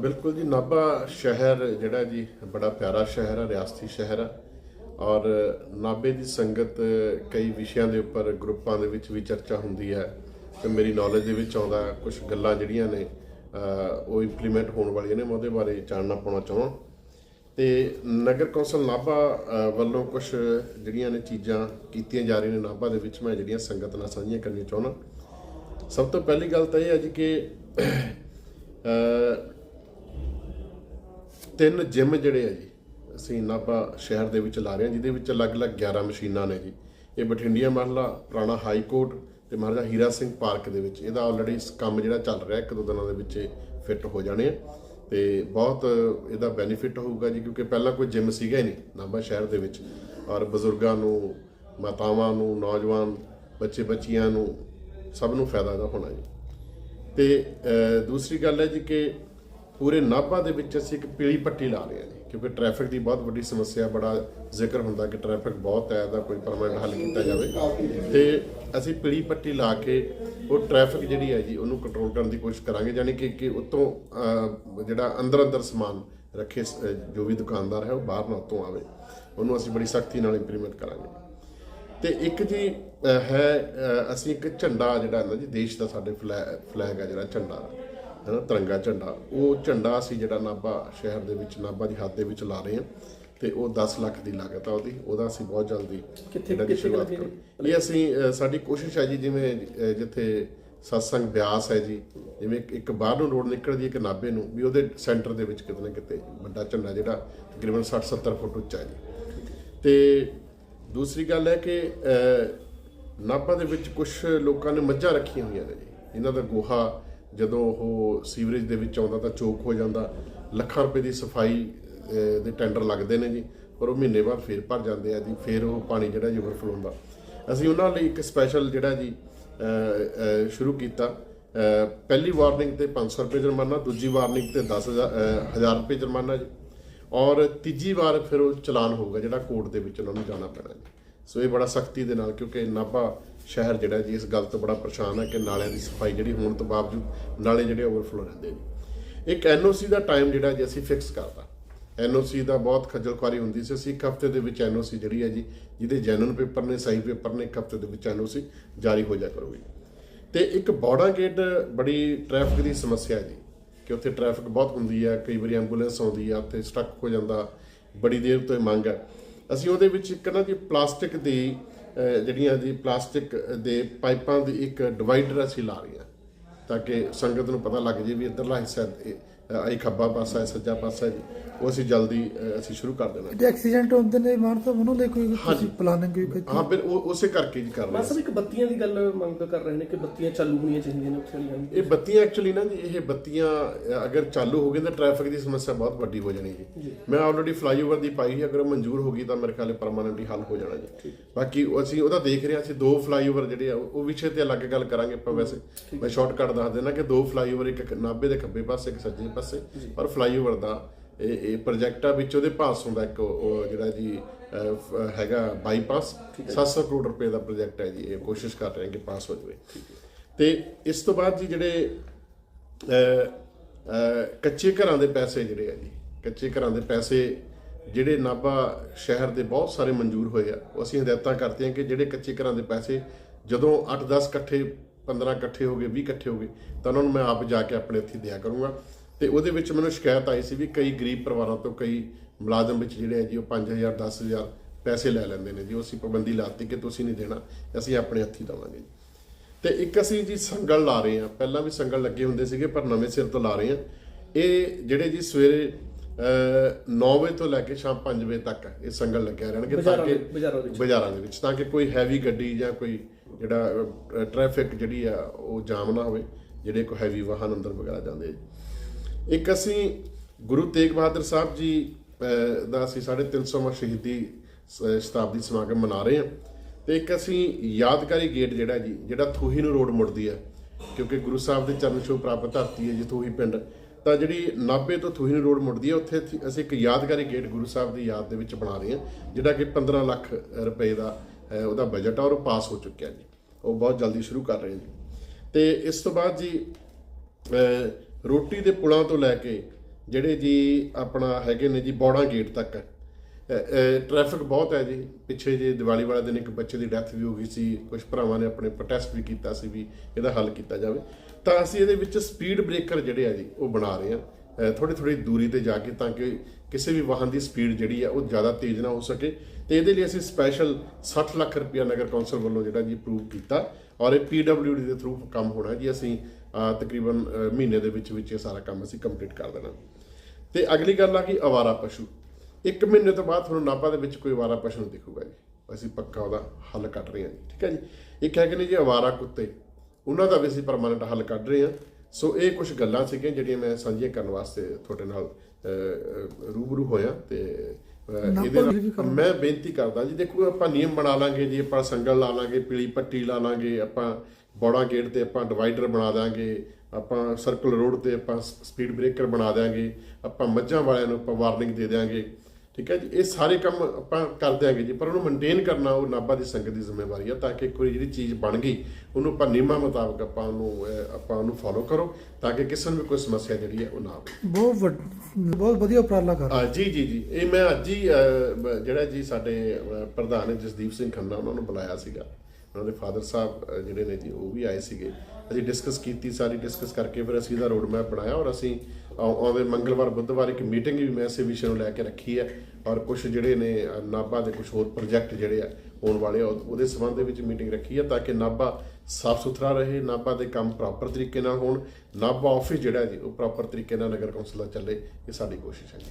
ਬਿਲਕੁਲ ਜੀ, ਨਾਭਾ ਸ਼ਹਿਰ ਜਿਹੜਾ ਜੀ, ਬੜਾ ਪਿਆਰਾ ਸ਼ਹਿਰ ਹੈ ਰਿਆਸਤੀ ਸ਼ਹਿਰ ਹੈ ਔਰ ਨਾਭੇ ਦੀ ਸੰਗਤ ਕਈ ਵਿਸ਼ਿਆਂ ਦੇ ਉੱਪਰ, ਗਰੁੱਪਾਂ ਦੇ ਵਿੱਚ ਵੀ ਚਰਚਾ ਹੁੰਦੀ ਹੈ। ਤੇ ਮੇਰੀ ਨੌਲੇਜ ਦੇ ਵਿੱਚ ਆਉਂਦਾ ਕੁਝ ਗੱਲਾਂ ਜਿਹੜੀਆਂ ਨੇ ਉਹ ਇੰਪਲੀਮੈਂਟ ਹੋਣ ਵਾਲੀਆਂ ਨੇ, ਮੈਂ ਉਹਦੇ ਬਾਰੇ ਜਾਣਨਾ ਪਾਉਣਾ ਚਾਹਾਂ ਤੇ ਨਗਰ ਕੌਂਸਲ ਨਾਭਾ ਵੱਲੋਂ ਕੁਝ ਜਿਹੜੀਆਂ ਨੇ ਚੀਜ਼ਾਂ ਕੀਤੀਆਂ ਜਾ ਰਹੀਆਂ ਨੇ ਨਾਭਾ ਦੇ ਵਿੱਚ, ਮੈਂ ਜਿਹੜੀਆਂ ਸੰਗਤ ਨਾਲ ਸਾਂਝੀਆਂ ਕਰਨੀਆਂ ਚਾਹੁੰਦਾ। ਸਭ ਤੋਂ ਪਹਿਲੀ ਗੱਲ ਤਾਂ ਇਹ ਹੈ ਜੀ ਕਿ ਤਿੰਨ ਜਿਮ ਜਿਹੜੇ ਆ ਜੀ, ਅਸੀਂ ਨਾਭਾ ਸ਼ਹਿਰ ਦੇ ਵਿੱਚ ਲਾ ਰਹੇ ਹਾਂ, ਜਿਹਦੇ ਵਿੱਚ ਅਲੱਗ-ਅਲੱਗ 11 ਮਸ਼ੀਨਾਂ ਨੇ ਜੀ। ਇਹ ਬਠਿੰਡੀਆ ਮਹੱਲਾ, ਪੁਰਾਣਾ ਹਾਈ ਕੋਰਟ ਤੇ ਮਹਾਰਾਜਾ ਹੀਰਾ ਸਿੰਘ ਪਾਰਕ ਦੇ ਵਿੱਚ। ਇਹਦਾ ਆਲਰੇਡੀ ਕੰਮ ਜਿਹੜਾ ਚੱਲ ਰਿਹਾ ਇੱਕ ਦੋ ਦਿਨਾਂ ਦੇ ਵਿੱਚ ਫਿੱਟ ਹੋ ਜਾਣੇ ਆ। ਤੇ ਬਹੁਤ ਇਹਦਾ ਬੈਨੀਫਿਟ ਹੋਊਗਾ ਜੀ, ਕਿਉਂਕਿ ਪਹਿਲਾਂ ਕੋਈ ਜਿਮ ਸੀਗਾ ਹੀ ਨਹੀਂ ਨਾਭਾ ਸ਼ਹਿਰ ਦੇ ਵਿੱਚ। ਔਰ ਬਜ਼ੁਰਗਾਂ ਨੂੰ, ਮਾਤਾਵਾਂ ਨੂੰ, ਨੌਜਵਾਨ ਬੱਚੇ ਬੱਚੀਆਂ ਨੂੰ ਸਭ ਨੂੰ ਫਾਇਦਾ ਇਹਦਾ ਹੋਣਾ ਜੀ। ਤੇ ਦੂਸਰੀ ਗੱਲ ਹੈ ਜੀ ਕਿ ਪੂਰੇ ਨਾਭਾ ਦੇ ਵਿੱਚ ਅਸੀਂ ਇੱਕ ਪੀਲੀ ਪੱਟੀ ਲਾ ਰਹੇ ਹਾਂ ਜੀ, ਕਿਉਂਕਿ ਟ੍ਰੈਫਿਕ ਦੀ ਬਹੁਤ ਵੱਡੀ ਸਮੱਸਿਆ, ਬੜਾ ਜ਼ਿਕਰ ਹੁੰਦਾ ਕਿ ਟ੍ਰੈਫਿਕ ਬਹੁਤ ਹੈ ਇਹਦਾ ਕੋਈ ਪਰਮਾਨੈਂਟ ਹੱਲ ਕੀਤਾ ਜਾਵੇ। ਤੇ ਅਸੀਂ ਪੀਲੀ ਪੱਟੀ ਲਾ ਕੇ ਉਹ ਟ੍ਰੈਫਿਕ ਜਿਹੜੀ ਹੈ ਜੀ, ਉਹਨੂੰ ਕੰਟਰੋਲ ਕਰਨ ਦੀ ਕੋਸ਼ਿਸ਼ ਕਰਾਂਗੇ, ਯਾਨੀ ਕਿ ਕਿ ਉਤੋਂ ਜਿਹੜਾ ਅੰਦਰ ਅੰਦਰ ਸਮਾਨ ਰੱਖੇ ਜੋ ਵੀ ਦੁਕਾਨਦਾਰ ਹੈ, ਉਹ ਬਾਹਰ ਨਾ ਉਤੋਂ ਆਵੇ। ਉਹਨੂੰ ਅਸੀਂ ਬੜੀ ਸਖਤੀ ਨਾਲ ਇੰਪਲੀਮੈਂਟ ਕਰਾਂਗੇ। ਤੇ ਇੱਕ ਜੀ ਹੈ ਅਸੀਂ ਇੱਕ ਝੰਡਾ ਜਿਹੜਾ ਹੁੰਦਾ ਜੀ, ਦੇਸ਼ ਦਾ ਸਾਡੇ ਫਲੈ- ਫਲੈਗ ਹੈ ਜਿਹੜਾ ਝੰਡਾ। ਹੈ ਨਾ ਤਿਰੰਗਾ ਝੰਡਾ ਉਹ ਝੰਡਾ ਅਸੀਂ ਜਿਹੜਾ ਨਾਭਾ ਸ਼ਹਿਰ ਦੇ ਵਿੱਚ ਨਾਭਾ ਦੀ ਹੱਦ ਦੇ ਵਿੱਚ ਲਾ ਰਹੇ ਹਾਂ ਤੇ ਉਹ 10 ਲੱਖ ਦੀ ਲਾਗਤ ਆ ਉਹਦੀ ਉਹਦਾ ਅਸੀਂ ਬਹੁਤ ਜਲਦੀ ਕਿੱਥੇ- ਕਿੱਥੇ ਸ਼ੁਰੂਆਤ ਕਰਾਂਗੇ। ਇਹ ਅਸੀਂ ਸਾਡੀ ਕੋਸ਼ਿਸ਼ ਹੈ ਜੀ ਜਿਵੇਂ ਜਿੱਥੇ ਸਤਸੰਗ ਬਿਆਸ ਹੈ ਜੀ ਜਿਵੇਂ ਇੱਕ- ਬਾਹਰ ਨੂੰ ਰੋਡ ਨਿਕਲਦੀ ਹੈ ਇੱਕ ਨਾਭੇ ਨੂੰ ਵੀ ਉਹਦੇ ਸੈਂਟਰ ਦੇ ਵਿੱਚ ਕਿਤੇ ਨਾ ਕਿਤੇ ਵੱਡਾ ਝੰਡਾ ਜਿਹੜਾ ਤਕਰੀਬਨ 60 70 ਫੁੱਟ ਉੱਚਾ ਹੈ ਜੀ। ਤੇ ਦੂਸਰੀ ਗੱਲ ਹੈ ਕਿ ਨਾਭਾ ਦੇ ਵਿੱਚ ਕੁਝ ਲੋਕਾਂ ਨੇ ਮੱਝਾਂ ਰੱਖੀਆਂ ਹੋਈਆਂ ਨੇ ਜੀ। ਇਹਨਾਂ ਦਾ ਗੋਹਾ ਜਦੋਂ ਉਹ ਸੀਵਰੇਜ ਦੇ ਵਿੱਚ ਆਉਂਦਾ ਤਾਂ ਚੋਕ ਹੋ ਜਾਂਦਾ। ਲੱਖਾਂ ਰੁਪਏ ਦੀ ਸਫ਼ਾਈ ਦੇ ਟੈਂਡਰ ਲੱਗਦੇ ਨੇ ਜੀ। ਪਰ ਉਹ ਮਹੀਨੇ ਬਾਅਦ ਫੇਰ ਭਰ ਜਾਂਦੇ ਆ ਜੀ, ਫੇਰ ਉਹ ਪਾਣੀ ਜਿਹੜਾ ਜੀ ਓਵਰਫਲੋ ਹੁੰਦਾ। ਅਸੀਂ ਉਹਨਾਂ ਲਈ ਇੱਕ ਸਪੈਸ਼ਲ ਜਿਹੜਾ ਜੀ ਸ਼ੁਰੂ ਕੀਤਾ। ਪਹਿਲੀ ਵਾਰਨਿੰਗ ਤੇ 500 ਰੁਪਏ ਜੁਰਮਾਨਾ, ਦੂਜੀ ਵਾਰਨਿੰਗ ਤੇ 10000 1000 ਰੁਪਏ ਜੁਰਮਾਨਾ ਜੀ। ਔਰ ਤੀਜੀ ਵਾਰ ਫਿਰ ਉਹ ਚਲਾਨ ਹੋਊਗਾ, ਜਿਹੜਾ ਕੋਰਟ ਦੇ ਵਿੱਚ ਉਹਨਾਂ ਨੂੰ ਜਾਣਾ ਪੈਣਾ ਜੀ। ਸੋ ਇਹ ਬੜਾ ਸਖਤੀ ਦੇ ਨਾਲ, ਕਿਉਂਕਿ ਨਾਭਾ ਸ਼ਹਿਰ ਜਿਹੜਾ ਜੀ, ਇਸ ਗੱਲ ਤੋਂ ਬੜਾ ਪਰੇਸ਼ਾਨ ਹੈ ਕਿ ਨਾਲਿਆਂ ਦੀ ਸਫ਼ਾਈ ਜਿਹੜੀ ਹੋਣ ਤੋਂ ਬਾਵਜੂਦ ਨਾਲੇ ਜਿਹੜੇ ਓਵਰਫਲੋ ਰਹਿੰਦੇ ਨੇ। ਇੱਕ ਐਨਓਸੀ ਦਾ ਟਾਈਮ ਜਿਹੜਾ ਜੀ, ਅਸੀਂ ਫਿਕਸ ਕਰਤਾ। ਐਨਓਸੀ ਦਾ ਬਹੁਤ ਖੱਜਲ ਖੁਆਰੀ ਹੁੰਦੀ ਸੀ। ਅਸੀਂ ਇੱਕ ਹਫ਼ਤੇ ਦੇ ਵਿੱਚ ਐਨਓਸੀ ਜਿਹੜੀ ਹੈ ਜੀ, ਜਿਹਦੇ ਜੈਨੂਨ ਪੇਪਰ ਨੇ, ਸਹੀ ਪੇਪਰ ਨੇ, ਇੱਕ ਹਫ਼ਤੇ ਦੇ ਵਿੱਚ ਐਨਓਸੀ ਜਾਰੀ ਹੋ ਜਾ ਕਰੂਗੀ। ਤੇ ਇੱਕ ਬੌੜਾ ਗੇਟ ਬੜੀ ਟ੍ਰੈਫਿਕ ਦੀ ਸਮੱਸਿਆ ਜੀ, ਕਿ ਉੱਥੇ ਟ੍ਰੈਫਿਕ ਬਹੁਤ ਹੁੰਦੀ ਹੈ, ਕਈ ਵਾਰੀ ਐਂਬੂਲੈਂਸ ਆਉਂਦੀ ਆ ਉੱਥੇ ਸਟਕ ਹੋ ਜਾਂਦਾ, ਬੜੀ ਦੇਰ ਤੋਂ ਇਹ ਮੰਗ ਹੈ। ਅਸੀਂ ਉਹਦੇ ਵਿੱਚ ਇੱਕ ਨਾ ਜੀ ਪਲਾਸਟਿਕ ਦੀ ਜਿਹੜੀਆਂ ਜੀ ਪਲਾਸਟਿਕ ਦੇ ਪਾਈਪਾਂ ਦੀ ਇੱਕ ਡਿਵਾਈਡਰ ਅਸੀਂ ਲਾ ਰਹੇ ਹਾਂ, ਤਾਂ ਕਿ ਸੰਗਤ ਨੂੰ ਪਤਾ ਲੱਗ ਜੇ ਵੀ ਇੱਧਰਲਾ ਹਿੱਸਾ ਇਹ ਖੱਬਾ ਪਾਸਾ ਹੈ ਸੱਜਾ ਪਾਸਾ ਹੈ ਜੀ ਉਹ ਅਸੀਂ ਜਲਦੀ ਅਸੀਂ ਸ਼ੁਰੂ ਕਰ ਦੇਣਾ। ਜੇ ਐਕਸੀਡੈਂਟ ਹੁੰਦੇ ਨੇ ਮਾਨ ਸਾਹਿਬ ਉਹਨੂੰ ਲੈ ਕੋਈ ਤੁਸੀਂ ਪਲਾਨਿੰਗ ਕੋਈ ਹਾਂ ਫਿਰ ਉਹ ਉਸੇ ਕਰਕੇ ਜੀ ਕਰ ਰਹੇ ਹਾਂ। ਮਾਸਾ ਇੱਕ ਬੱਤੀਆਂ ਦੀ ਗੱਲ ਮੰਗ ਕਰ ਰਹੇ ਨੇ ਕਿ ਬੱਤੀਆਂ ਚਾਲੂ ਹੋਣੀਆਂ ਚਾਹੀਦੀਆਂ ਨੇ ਉੱਥੇ ਵਾਲੀਆਂ ਇਹ ਬੱਤੀਆਂ ਐਕਚੁਅਲੀ ਨਾ ਜੀ ਇਹ ਬੱਤੀਆਂ ਅ, ਅਗਰ ਚਾਲੂ ਹੋ ਗਏ ਤਾਂ ਟ੍ਰੈਫਿਕ ਦੀ ਸਮੱਸਿਆ ਬਹੁਤ ਵੱਡੀ ਹੋ ਜਾਣੀ ਜੀ। ਮੈਂ ਆਲਰੇਡੀ ਫਲਾਈਓਵਰ ਦੀ ਪਾਈ ਹੈ ਅਗਰ ਉਹ ਮਨਜ਼ੂਰ ਹੋ ਗਈ ਤਾਂ ਮੇਰੇ ਖਿਆਲ ਪਰਮਾਨੈਂਟਲੀ ਹੱਲ ਹੋ ਜਾਣਾ ਜੀ। ਬਾਕੀ ਉਹ ਅਸੀਂ ਉਹਦਾ ਦੇਖ ਰਹੇ ਹਾਂ ਅਸੀਂ ਦੋ ਫਲਾਈਓਵਰ ਜਿਹੜੇ ਆ ਉਹ ਵਿਸ਼ੇ ਤੇ ਅਲੱਗ ਗੱਲ ਕਰਾਂਗੇ ਆਪਾਂ ਵੈਸੇ। ਮੈਂ ਸ਼ਾਰਟਕਟ ਦੱਸ ਦੇਣਾ ਕਿ ਦੋ ਫਲਾਈਓਵਰ ਇੱਕ ਨਾਭੇ ਦੇ ਖੱਬੇ ਪਾਸੇ ਇੱਕ ਸੱਜੇ ਪਾਸੇ ਪਰ ਫਲਾਈਓਵਰ ਦਾ ਇਹ ਇਹ ਪ੍ਰੋਜੈਕਟ ਆ ਵਿੱਚ ਉਹਦੇ ਪਾਸ ਹੁੰਦਾ ਇੱਕ ਉਹ ਜਿਹੜਾ ਜੀ ਹੈਗਾ ਬਾਈਪਾਸ 700 ਕਰੋੜ ਰੁਪਏ ਦਾ ਪ੍ਰੋਜੈਕਟ ਹੈ ਜੀ ਇਹ ਕੋਸ਼ਿਸ਼ ਕਰ ਰਹੇ ਹਾਂ ਕਿ ਪਾਸ ਹੋ ਜਾਵੇ। ਤੇ ਇਸ ਤੋਂ ਬਾਅਦ ਜੀ ਜਿਹੜੇ ਕੱਚੇ ਘਰਾਂ ਦੇ ਪੈਸੇ ਜਿਹੜੇ ਆ ਜੀ ਕੱਚੇ ਘਰਾਂ ਦੇ ਪੈਸੇ ਜਿਹੜੇ ਨਾਭਾ ਸ਼ਹਿਰ ਦੇ ਬਹੁਤ ਸਾਰੇ ਮਨਜ਼ੂਰ ਹੋਏ ਆ ਉਹ ਅਸੀਂ ਹਦਾਇਤਾਂ ਕਰਦੇ ਹਾਂ ਕਿ ਜਿਹੜੇ ਕੱਚੇ ਘਰਾਂ ਦੇ ਪੈਸੇ ਜਦੋਂ 8-10 ਇਕੱਠੇ 15 ਇਕੱਠੇ ਹੋ ਗਏ 20 ਇਕੱਠੇ ਹੋ ਗਏ ਤਾਂ ਉਹਨਾਂ ਨੂੰ ਮੈਂ ਆਪ ਜਾ ਕੇ ਆਪਣੇ ਇੱਥੇ ਦਿਆ ਕਰੂੰਗਾ। ਤੇ ਉਹਦੇ ਵਿੱਚ ਮੈਨੂੰ ਸ਼ਿਕਾਇਤ ਆਈ ਸੀ ਵੀ ਕਈ ਗਰੀਬ ਪਰਿਵਾਰਾਂ ਤੋਂ ਕਈ ਮੁਲਾਜ਼ਮ ਵਿੱਚ ਜਿਹੜੇ ਆ ਜੀ ਉਹ 5000 10000 ਪੈਸੇ ਲੈ ਲੈਂਦੇ ਨੇ ਜੀ ਉਹ ਅਸੀਂ ਪਾਬੰਦੀ ਲਾਤੀ ਕਿ ਤੁਸੀਂ ਨਹੀਂ ਦੇਣਾ ਅਸੀਂ ਆਪਣੇ ਹੱਥੀ ਦੇਵਾਂਗੇ ਜੀ ਤੇ ਇੱਕ ਅਸੀਂ ਜੀ ਸੰਗਲ ਲਾ ਰਹੇ ਹਾਂ ਪਹਿਲਾਂ ਵੀ ਸੰਗਲ ਲੱਗੇ ਹੁੰਦੇ ਸੀਗੇ ਪਰ ਨਵੇਂ ਸਿਰ ਤੋਂ ਲਾ ਰਹੇ ਹਾਂ ਇਹ ਜਿਹੜੇ ਜੀ ਸਵੇਰੇ 9 ਵਜੇ ਤੋਂ ਲੈ ਕੇ ਸ਼ਾਮ 5 ਵਜੇ ਤੱਕ ਇਹ ਸੰਗਲ ਲੱਗਿਆ ਰਹਿਣਗੇ ਤਾਂ ਕਿ ਬਾਜ਼ਾਰਾਂ ਦੇ ਵਿੱਚ। ਤਾਂ ਕਿ ਕੋਈ ਹੈਵੀ ਗੱਡੀ ਜਾਂ ਕੋਈ ਜਿਹੜਾ ਟ੍ਰੈਫਿਕ ਜਿਹੜੀ ਆ ਉਹ ਜਾਮ ਨਾ ਹੋਵੇ ਜਿਹੜੇ ਕੋਈ ਹੈਵੀ ਵਾਹਨ ਅੰਦਰ ਵਗੈਰਾ ਜਾਂਦੇ ਆ ਜੀ। ਇੱਕ ਅਸੀਂ ਗੁਰੂ ਤੇਗ ਬਹਾਦਰ ਸਾਹਿਬ ਜੀ ਦਾ ਅਸੀਂ 350ਵਾਂ ਸ਼ਹੀਦੀ ਸ- ਸ਼ਤਾਬਦੀ ਸਮਾਗਮ ਮਨਾ ਰਹੇ ਹਾਂ। ਤੇ ਇੱਕ ਅਸੀਂ ਯਾਦਗਾਰੀ ਗੇਟ ਜਿਹੜਾ ਜੀ, ਜਿਹੜਾ ਥੂਹੀ ਨੂੰ ਰੋਡ ਮੁੜਦੀ ਹੈ, ਕਿਉਂਕਿ ਗੁਰੂ ਸਾਹਿਬ ਦੇ ਚਰਨ ਛੋਹ ਪ੍ਰਾਪਤ ਧਰਤੀ ਹੈ ਜੀ ਥੂਹੀ ਪਿੰਡ, ਤਾਂ ਜਿਹੜੀ ਨਾਭੇ ਤੋਂ ਥੂਹੀ ਨੂੰ ਰੋਡ ਮੁੜਦੀ ਹੈ, ਉੱਥੇ ਅਸੀਂ- ਇੱਕ ਯਾਦਗਾਰੀ ਗੇਟ ਗੁਰੂ ਸਾਹਿਬ ਦੀ ਯਾਦ ਦੇ ਵਿੱਚ ਬਣਾ ਰਹੇ ਹਾਂ, ਜਿਹੜਾ ਕਿ 15 ਲੱਖ ਰੁਪਏ ਦਾ ਉਹਦਾ ਬਜਟ ਆ ਔਰ ਉਹ ਪਾਸ ਹੋ ਚੁੱਕਿਆ ਜੀ। ਉਹ ਬਹੁਤ ਜਲਦੀ ਸ਼ੁਰੂ ਕਰ ਰਹੇ ਜੀ ਤੇ ਇਸ ਤੋਂ ਬਾਅਦ ਜੀ ਰੋਟੀ ਦੇ ਪੁਲਾਂ ਤੋਂ ਲੈ ਕੇ ਜਿਹੜੇ ਜੀ ਆਪਣਾ ਹੈਗੇ ਨੇ ਜੀ ਬੌੜਾ ਗੇਟ ਤੱਕ ਟ੍ਰੈਫਿਕ ਬਹੁਤ ਹੈ ਜੀ। ਪਿੱਛੇ ਜੇ ਦੀਵਾਲੀ ਵਾਲੇ ਦਿਨ ਇੱਕ ਬੱਚੇ ਦੀ ਡੈਥ ਵੀ ਹੋ ਗਈ ਸੀ ਕੁਝ ਭਰਾਵਾਂ ਨੇ ਆਪਣੇ ਪ੍ਰੋਟੈਸਟ ਵੀ ਕੀਤਾ ਸੀ ਵੀ ਇਹਦਾ ਹੱਲ ਕੀਤਾ ਜਾਵੇ। ਤਾਂ ਅਸੀਂ ਇਹਦੇ ਵਿੱਚ ਸਪੀਡ ਬ੍ਰੇਕਰ ਜਿਹੜੇ ਆ ਜੀ, ਉਹ ਬਣਾ ਰਹੇ ਹਾਂ। ਥੋੜੀ ਥੋੜੀ ਦੂਰੀ ਤੇ ਜਾ ਕੇ ਤਾਂ ਕਿ ਕਿਸੇ ਵੀ ਵਾਹਨ ਦੀ ਸਪੀਡ ਜਿਹੜੀ ਆ, ਉਹ ਜ਼ਿਆਦਾ ਤੇਜ਼ ਨਾ ਹੋ ਸਕੇ। ਤੇ ਇਹਦੇ ਲਈ ਅਸੀਂ ਸਪੈਸ਼ਲ 60 ਲੱਖ ਰੁਪਇਆ ਨਗਰ ਕੌਂਸਲ ਵੱਲੋਂ ਜਿਹੜਾ ਜੀ ਅਪਰੂਵ ਕੀਤਾ ਔਰ ਇਹ ਪੀਡਬਲਯੂਡੀ ਦੇ ਥਰੂ ਕੰਮ ਹੋਣਾ ਜੀ। ਅਸੀਂ ਤਕਰੀਬਨ ਮਹੀਨੇ ਦੇ ਵਿੱਚ ਵਿੱਚ ਇਹ ਸਾਰਾ ਕੰਮ ਅਸੀਂ ਕੰਪਲੀਟ ਕਰ ਦੇਣਾ। ਤੇ ਅਗਲੀ ਗੱਲ ਆ ਕਿ ਅਵਾਰਾ ਪਸ਼ੂ। ਇੱਕ ਮਹੀਨੇ ਤੋਂ ਬਾਅਦ ਤੁਹਾਨੂੰ ਨਾਭਾ ਦੇ ਵਿੱਚ ਕੋਈ ਅਵਾਰਾ ਪਸ਼ੂ ਨਹੀਂ ਦਿਖੂਗਾ ਜੀ। ਅਸੀਂ ਪੱਕਾ ਉਹਦਾ ਹੱਲ ਕੱਢ ਰਹੇ ਹਾਂ ਜੀ ਠੀਕ ਹੈ ਜੀ? ਇੱਕ ਹੈਗੇ ਨੇ ਜੀ ਅਵਾਰਾ ਕੁੱਤੇ। ਉਹਨਾਂ ਦਾ ਵੀ ਅਸੀਂ ਪਰਮਾਨੈਂਟ ਹੱਲ ਕੱਢ ਰਹੇ ਹਾਂ। ਸੋ ਇਹ ਕੁਝ ਗੱਲਾਂ ਸੀਗੀਆਂ ਜਿਹੜੀਆਂ ਮੈਂ ਸਾਂਝੀਆਂ ਕਰਨ ਵਾਸਤੇ ਤੁਹਾਡੇ ਨਾਲ ਰੂਬਰੂ ਹੋਇਆ ਤੇ ਇਹਦੇ ਨਾਲ ਮੈਂ ਬੇਨਤੀ ਕਰਦਾ ਜੀ ਦੇਖੋ ਆਪਾਂ ਨਿਯਮ ਬਣਾ ਲਾਂਗੇ ਜੀ ਆਪਾਂ ਸੰਗਲ ਲਾ ਲਾਂਗੇ ਪੀਲੀ ਪੱਟੀ ਲਾ ਲਾਂਗੇ ਆਪਾਂ ਬੋੜਾ ਗੇਟ ਤੇ ਆਪਾਂ ਡਿਵਾਈਡਰ ਬਣਾ ਦਾਂਗੇ ਆਪਾਂ ਸਰਕਲ ਰੋਡ ਤੇ ਆਪਾਂ ਸਪੀਡ ਬ੍ਰੇਕਰ ਬਣਾ ਦਿਆਂਗੇ ਆਪਾਂ ਮੱਝਾਂ ਵਾਲਿਆਂ ਨੂੰ ਆਪਾਂ ਵਾਰਨਿੰਗ ਦੇ ਦਿਆਂਗੇ। ਠੀਕ ਹੈ ਜੀ? ਇਹ ਸਾਰੇ ਕੰਮ ਆਪਾਂ ਕਰ ਦਿਆਂਗੇ ਜੀ ਪਰ ਉਹਨੂੰ ਮੇਨਟੇਨ ਕਰਨਾ ਉਹ ਨਾਭਾ ਦੀ ਸੰਗਤ ਦੀ ਜ਼ਿੰਮੇਵਾਰੀ ਆ ਤਾਂ ਕਿ ਵਾਰੀ ਜਿਹੜੀ ਚੀਜ਼ ਬਣ ਗਈ ਉਹਨੂੰ ਆਪਾਂ ਨਿਯਮਾਂ ਮੁਤਾਬਕ ਆਪਾਂ ਉਹਨੂੰ ਆਪਾਂ ਉਹਨੂੰ ਫੋਲੋ ਕਰੋ ਤਾਂ ਕਿ ਕਿਸੇ ਨੂੰ ਵੀ ਕੋਈ ਸਮੱਸਿਆ ਜਿਹੜੀ ਹੈ ਉਹ ਨਾ ਆਵੇ। ਬਹੁਤ ਬਹੁਤ ਵਧੀਆ ਉਪਰਾਲਾ ਕਰ ਆ ਜੀ ਜੀ ਜੀ। ਇਹ ਮੈਂ ਅੱਜ ਹੀ ਜਿਹੜਾ ਜੀ ਸਾਡੇ ਪ੍ਰਧਾਨ ਹੈ ਜਸਦੀਪ ਸਿੰਘ ਖੰਨਾ ਉਹਨਾਂ ਨੂੰ ਬੁਲਾਇਆ ਸੀਗਾ। ਉਹਨਾਂ ਦੇ ਫਾਦਰ ਸਾਹਿਬ ਜਿਹੜੇ ਨੇ ਜੀ, ਉਹ ਵੀ ਆਏ ਸੀਗੇ। ਅਸੀਂ ਡਿਸਕਸ ਕੀਤੀ, ਸਾਰੀ ਡਿਸਕਸ ਕਰਕੇ ਫਿਰ ਅਸੀਂ ਇਹਦਾ ਰੋਡ ਮੈਪ ਬਣਾਇਆ ਔਰ ਅਸੀਂ ਆਉਂਦੇ ਮੰਗਲਵਾਰ, ਬੁੱਧਵਾਰ ਇੱਕ ਮੀਟਿੰਗ ਵੀ ਮੈਂ ਇਸੇ ਵਿਸ਼ੇ ਨੂੰ ਲੈ ਕੇ ਰੱਖੀ ਹੈ ਔਰ ਕੁਝ ਜਿਹੜੇ ਨੇ ਨਾਭਾ ਦੇ ਕੁਝ ਹੋਰ ਪ੍ਰੋਜੈਕਟ ਜਿਹੜੇ ਆ, ਹੋਣ ਵਾਲੇ ਆ ਉਹਦੇ ਸੰਬੰਧ ਦੇ ਵਿੱਚ ਮੀਟਿੰਗ ਰੱਖੀ ਹੈ ਤਾਂ ਕਿ ਨਾਭਾ ਸਾਫ਼ ਸੁਥਰਾ ਰਹੇ, ਨਾਭਾ ਦੇ ਕੰਮ ਪ੍ਰੋਪਰ ਤਰੀਕੇ ਨਾਲ ਹੋਣ, ਨਾਭਾ ਆਫਿਸ ਜਿਹੜਾ ਜੀ, ਉਹ ਪ੍ਰੋਪਰ ਤਰੀਕੇ ਨਾਲ ਨਗਰ ਕੌਂਸਲ ਦਾ ਚੱਲੇ, ਇਹ ਸਾਡੀ ਕੋਸ਼ਿਸ਼ ਹੈ ਜੀ।